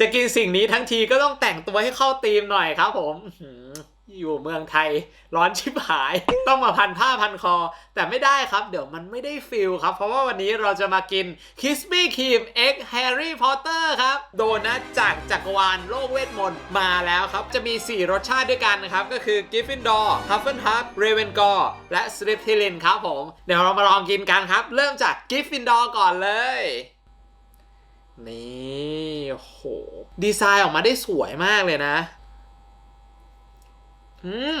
จะกินสิ่งนี้ทั้งทีก็ต้องแต่งตัวให้เข้าธีมหน่อยครับผมอยู่เมืองไทยร้อนชิบหาย ต้องมาพันผ้าพันคอ แต่ไม่ได้ครับ เดี๋ยวมันไม่ได้ฟิลครับ เพราะว่าวันนี้เราจะมากิน Krispy Kreme X Harry Potter ครับ โดนัทจากจักรวาลโลกเวทมนต์มาแล้วครับ จะมี 4 รสชาติด้วยกันนะครับ ก็คือ Gryffindor Hufflepuff Ravenclaw และ Slytherin ครับผม เดี๋ยวเรามาลองกินกันครับ เริ่มจาก Gryffindor ก่อนเลย นี่โห ดีไซน์ออกมาได้สวยมากเลยนะ อืม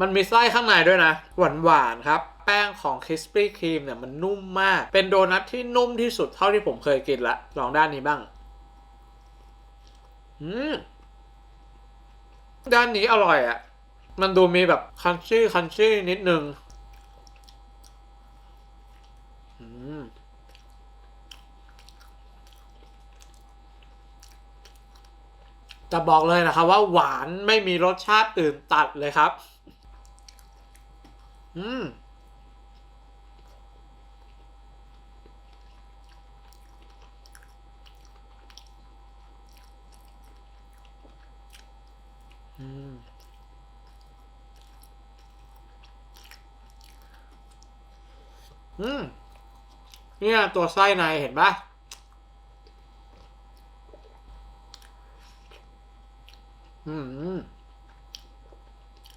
มันมีไส้ข้างในด้วยนะ หวานหวานๆครับ แป้งของ Krispy Kreme เนี่ยมันนุ่มมาก เป็นโดนัทที่นุ่มที่สุดเท่าที่ผมเคยกินละ ลองด้านนี้บ้าง อืม ด้านนี้อร่อยอะ่ะ มันดูมีแบบคันชี่คันชี่นิดนึง อืม จะบอกเลยนะครับว่าหวานไม่มีรสชาติอื่นตัดเลยครับ อืมอืมอืมเนี่ยตัวไส้ในเห็นปะ อืม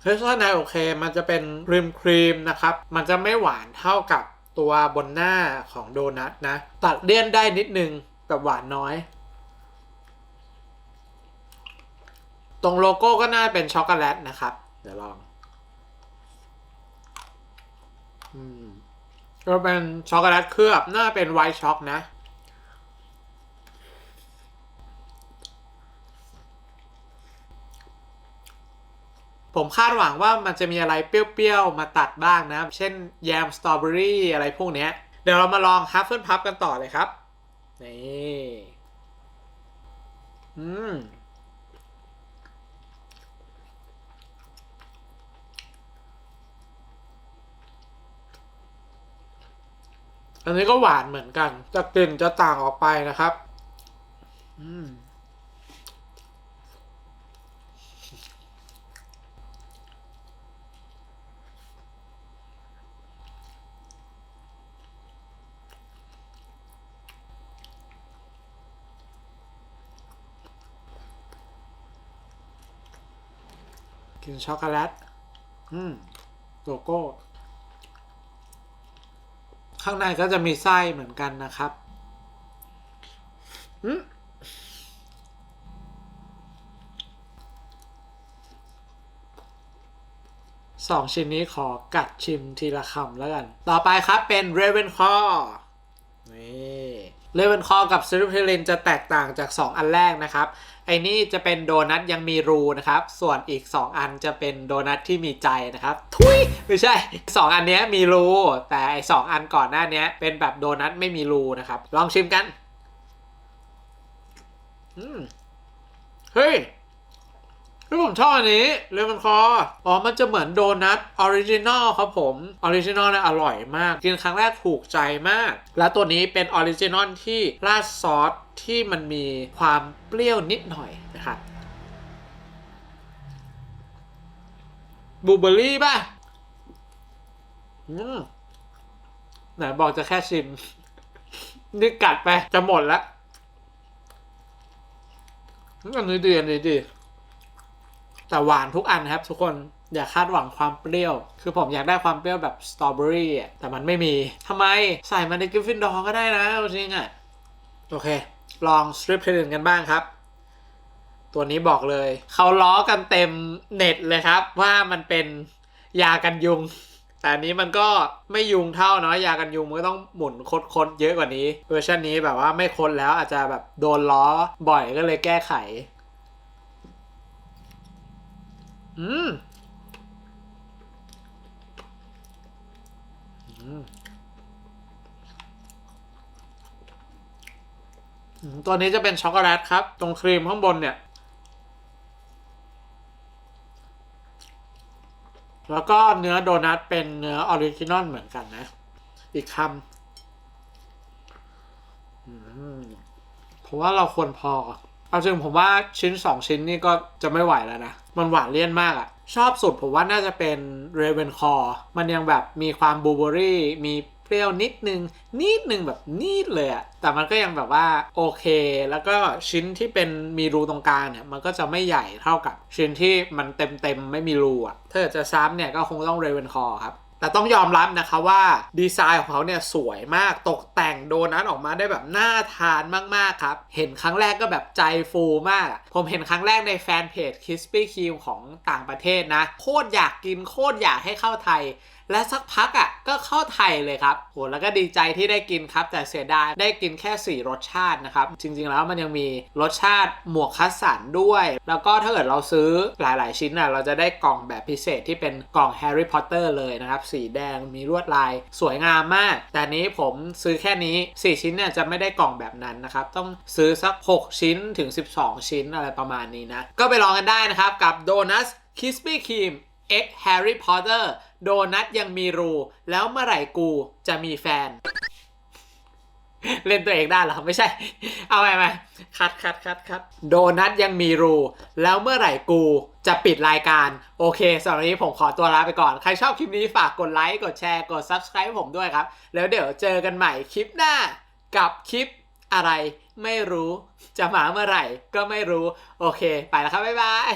เฮ้ยไนโอเค มันจะเป็นครีมครีมนะครับ มันจะไม่หวานเท่ากับตัวบนหน้าของโดนัทนะ ตัดเลี่ยนได้นิดนึงแบบหวานน้อย ตรงโลโก้ก็น่าเป็นช็อกโกแลตนะครับ เดี๋ยวลองอืมก็เป็นช็อกโกแลตเคลือบน่าเป็นไวท์ช็อกนะ ผมคาดหวังว่ามันจะมีอะไรเปรี้ยวๆ มาตัดบ้างนะ เช่นแยมสตรอเบอรี่อะไรพวกนี้เดี๋ยวเรามาลองฮัฟเฟิลพับกันต่อเลยครับ นี่ อืมอันนี้ก็หวานเหมือนกันแต่กลิ่นจะต่างออกไปนะครับ กินช็อกโกแลตอืมโลโก้ ข้างในก็จะมีไส้เหมือนกันนะครับอืมสองชิ้นนี้ขอกัดชิมทีละคำแล้วกัน ต่อไปครับเป็น Ravenclaw เลเวนคอกับซิลิเทลินจะแตกต่างจาก 2 อันแรกนะครับ ไอ้นี่จะเป็นโดนัทยังมีรูนะครับ ส่วนอีก 2 อันจะเป็นโดนัทที่มีใจนะครับ ทุยไม่ใช่ 2 อันนี้มีรู แต่ไอ้สองอันก่อนหน้านี้เป็นแบบโดนัทไม่มีรูนะครับ ลองชิมกัน อืม เฮ้ย เฮ้ยผมชอบอันนี้เลมอนคออ๋อ มันจะเหมือนโดนัทออริจินอลครับผมออริจินอลเนี่ยอร่อยมาก กินครั้งแรกถูกใจมาก และตัวนี้เป็นออริจินอลที่ราดซอสที่มันมีความเปรี้ยวนิดหน่อยนะครับบูเบอร์รี่ป่ะอืมไหนบอกจะแค่ชิม นี่กัดไป จะหมดแล้วอันนี้ดีอันนี้ดี แต่หวานทุกอันครับทุกคนอย่าคาดหวังความเปรี้ยว คือผมอยากได้ความเปรี้ยวแบบสตรอเบอรี่อะแต่มันไม่มีทำไมใส่มันในกิฟฟินดอร์ก็ได้นะจริงอะ โอเค ลองสตริปเทนกันบ้างครับ ตัวนี้บอกเลย เขาล้อกันเต็มเน็ตเลยครับ ว่ามันเป็นยากันยุง แต่นนี้มันก็ไม่ยุงเท่าเนาะยากันยุงมันก็ต้องหมุนคดๆเยอะกว่านี้ เวอร์ชันนี้แบบว่าไม่คดแล้วอาจจะแบบโดนล้อบ่อยก็เลยแก้ไข อืมตัวนี้จะเป็นช็อกโกแลตครับ ตรงครีมข้างบนเนี่ย แล้วก็เนื้อโดนัทเป็นเนื้อออริจินอลเหมือนกันนะ อีกคำอืมผมว่าเราควรพอ เอาจริงผมว่าชิ้นสองชิ้นนี่ก็จะไม่ไหวแล้วนะ มันหวานเลี่ยนมากอะชอบสุดผมว่าน่าจะเป็นเรเวนคอร์มันยังแบบมีความบูเบอรี่มีเปรี้ยวนิดนึง นิดนึงแบบนิดเลยอะแต่มันก็ยังแบบว่าโอเค แล้วก็ชิ้นที่เป็นมีรูตรงกลางเนี่ย มันก็จะไม่ใหญ่เท่ากับชิ้นที่มันเต็มเต็มๆไม่มีรูอะถ้าจะซ้ำเนี่ยก็คงต้องเรเวนคอร์ครับ แต่ต้องยอมรับนะคะว่าดีไซน์ของเขาเนี่ยสวยมากตกแต่งโดนัทออกมาได้แบบน่าทานมาก ๆ ครับ เห็นครั้งแรกก็แบบใจฟูมาก ผมเห็นครั้งแรกในแฟนเพจ Krispy Kreme ของต่างประเทศนะ โคตรอยากกินโคตรอยากให้เข้าไทยและสักพักอะก็เข้าไทยเลยครับโหแล้วก็ดีใจที่ได้กินครับ แต่เสียดายได้กินแค่ 4 รสชาตินะครับ จริงๆแล้วมันยังมีรสชาติหมวกคัสสันด้วย แล้วก็ถ้าเกิดเราซื้อหลายๆชิ้นอะเราจะได้กล่องแบบพิเศษที่เป็นกล่องแฮร์รี่พอตเตอร์เลยนะครับ สีแดงมีลวดลายสวยงามมาก แต่นนี้ผมซื้อแค่นี้ 4 ชิ้นเนี่ยจะไม่ได้กล่องแบบนั้นนะครับต้องซื้อสัก 6 ชิ้นถึง 12 ชิ้นอะไรประมาณนี้นะก็ไปลองกันได้นะครับกับโดนัทคิสปี้ครีม X Harry Potter โดนัทยังมีรู แล้วเมื่อไหร่กูจะมีแฟน เล่นตัวเองได้เหรอ ไม่ใช่ เอาไปไหมคัดคัดคัดคัดโดนัทยังมีรู แล้วเมื่อไหร่กูจะปิดรายการ โอเคสำหรับวันนี้ผมขอตัวลาไปก่อน ใครชอบคลิปนี้ฝากกดไลค์กดแชร์กด Subscribe ผมด้วยครับ แล้วเดี๋ยวเจอกันใหม่คลิปหน้ากับคลิปอะไรไม่รู้จะมาเมื่อไหร่ก็ไม่รู้ โอเค ไปแล้วครับ บ๊ายบาย